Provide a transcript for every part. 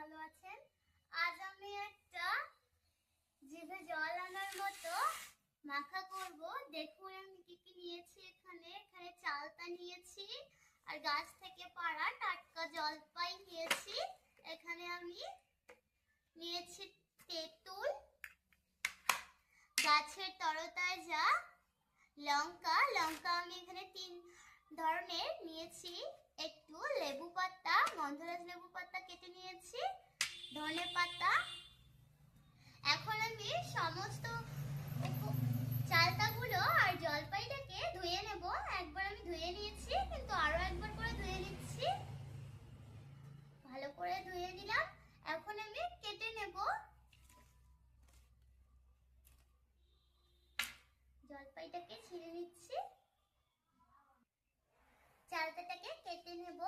ভালো আছেন? আজ আমি একটা জিভে জল আনার মতো মাখা করব। দেখুন আমি কি কি নিয়েছি এখানে। এখানে চালতা নিয়েছি আর গাছ থেকে পাড়া টাটকা জলপাই নিয়েছি। এখানে আমি নিয়েছি তেঁতুল, গাছের তরতাজা লঙ্কা। লঙ্কা আমি এখানে তিন ধরনের নিয়েছি। একটু লেবু পাতা, গন্ধরাজ লেবু পাতা ধনে পাতা। এখন আমি সমস্ত চালতাগুলো আর জলপাইটাকে ধুয়ে নেব। একবার আমি ধুয়ে নিয়েছি, কিন্তু আরও একবার করে ধুয়ে নিচ্ছি। ভালো করে ধুয়ে নিলাম। এখন আমি কেটে নেব। জলপাইটাকে ছিঁড়ে নিচ্ছি। চালতাটাকে কেটে নেব।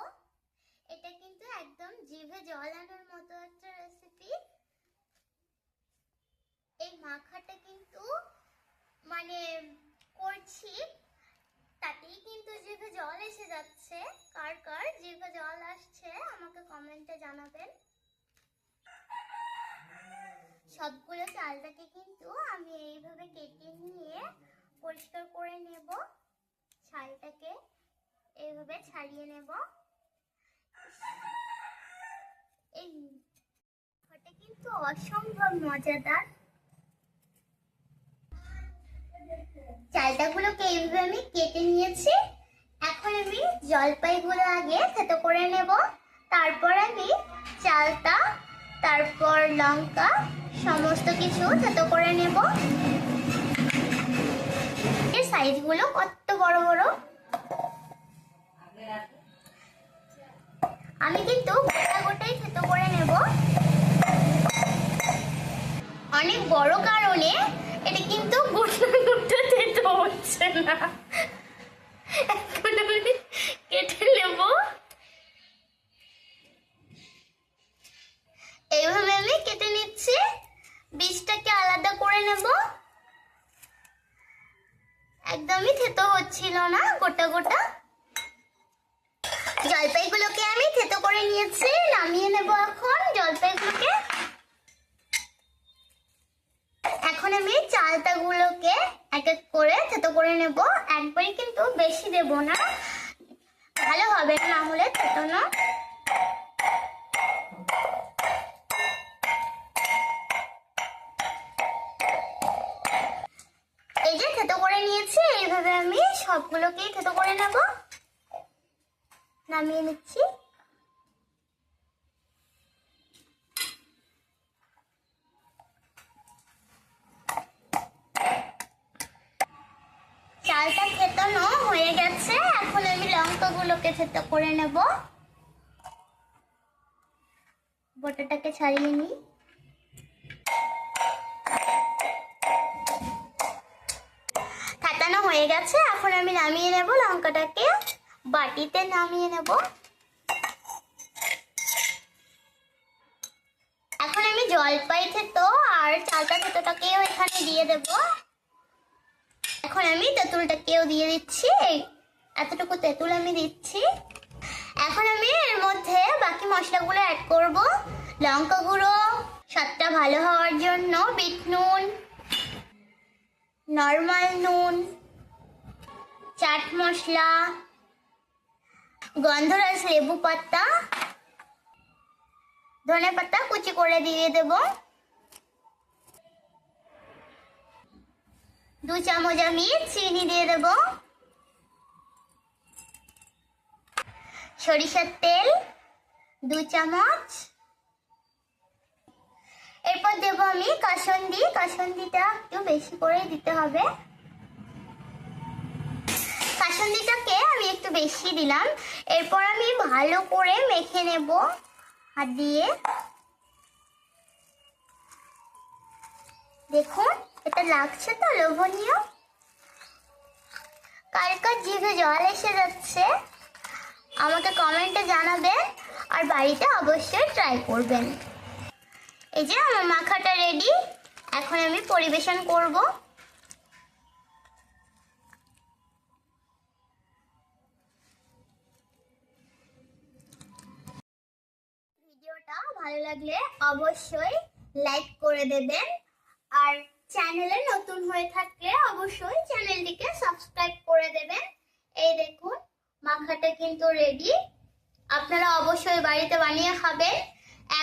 এটা কিন্তু একদম জিভে জল আনার মতো একটা রেসিপি এই মাখাটা কিন্তু মানে করছি, তাতেই কিন্তু জিভে জল এসে যাচ্ছে। কার কার জিভে জল আসছে, আমাকে কমেন্টে জানাবেন। সবগুলো চালটাকে কিন্তু আমি এইভাবে কেটে নিয়ে পরিষ্কার করে নেব। ছালটাকে এইভাবে ছাড়িয়ে নেব। এই কিন্তু অসম্ভব মজাদার। চালটাগুলোকে এইভাবে আমি কেটে নিয়েছি। এখন আমি জলপাইগুলো আগে থেতো করে নেব। তারপর আমি চালটা, তারপর লঙ্কা, সমস্ত কিছু থেতো করে নেব। এর সাইজগুলো কত বড় বড়? আমি কিন্তু গোটা গোটাই থেতো করে নেব। অনেক বড় কারণে এটা কিন্তু গোটা গোটা হচ্ছে না। এখন আমি কেটে নেব। এইভাবে আমি কেটে নিচ্ছি। বীজটাকে আলাদা করে নেব। একদমই থেতো হচ্ছিল না, গোটা গোটা। জলপাইগুলোকে আমি থেতো করে নিয়েছি, নামিয়ে নেব এখন জলপাইগুলোকে। আমি চালতাগুলোকে এক এক করে থেতো করে নেব। একবারই কিন্তু বেশি দেব না। ভালো হবে না হলে থেতো না। এই যে থেতো করে নিয়েছি, এইভাবে আমি সবগুলোকেই থেতো করে নেব। নামিয়ে নিচ্ছি চালটা থেতানো হয়ে গেছে এখন লঙ্কাগুলোকে থেতো করে নেব। বোটাটাকে ছাড়িয়ে নিই। থাতানো হয়ে গেছে, এখন আমি নামিয়ে নেব লঙ্কাটাকে। বাটিতে নামিয়ে নেব। এখন আমি জলপাই থেতো, আর চালটা থেতোটাকেও এখানে দিয়ে দেব। এখন আমি তেঁতুলটাকেও দিয়ে দিচ্ছি। এতটুকু তেঁতুল আমি দিচ্ছি। এখন আমি এর মধ্যে বাকি মশলাগুলো অ্যাড করব। লঙ্কা গুঁড়ো, স্বাদটা ভালো হওয়ার জন্য বিট নুন নর্মাল নুন, চাট মশলা গন্ধরাজ লেবু পাতা, ধনে পাতা কুচি করে দিয়ে দেব। দু চামচ আমি চিনি দিয়ে দেব। সরিষার তেল, দু চামচ। এরপর দেব আমি কাসন্দি। কাসন্দিটা একটু বেশি করে দিতে হবে। কাসন্দিটাকে আমি একটু বেশি দিলাম। এরপর আমি ভালো করে মেখে নেব হাত দিয়ে। দেখুন, এটা লাগছে তো, লোভনীয়। কার কার জিভে জল এসে যাচ্ছে। আমাকে কমেন্টে জানাবেন আর বাড়িতে অবশ্যই ট্রাই করবেন। এই যে আমার মাখাটা রেডি এখন আমি পরিবেশন করব। ভিডিওটা ভালো লাগলে অবশ্যই লাইক করে দেবেন। আর চ্যানেলে নতুন হয়ে থাকলে অবশ্যই চ্যানেলটিকে সাবস্ক্রাইব করে দেবেন। এই দেখুন। মাখাটা কিন্তু রেডি আপনারা অবশ্যই বাড়িতে বানিয়ে খাবেন।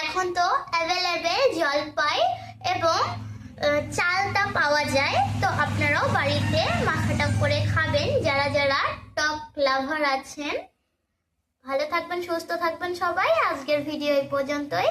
এখন তো অ্যাভেলেবেল জলপাই এবং চালটা পাওয়া যায়। তো আপনারাও বাড়িতে মাখাটা করে খাবেন। যারা যারা টক লাভার আছেন, ভালো থাকবেন, সুস্থ থাকবেন সবাই। আজকের ভিডিও এই পর্যন্তই।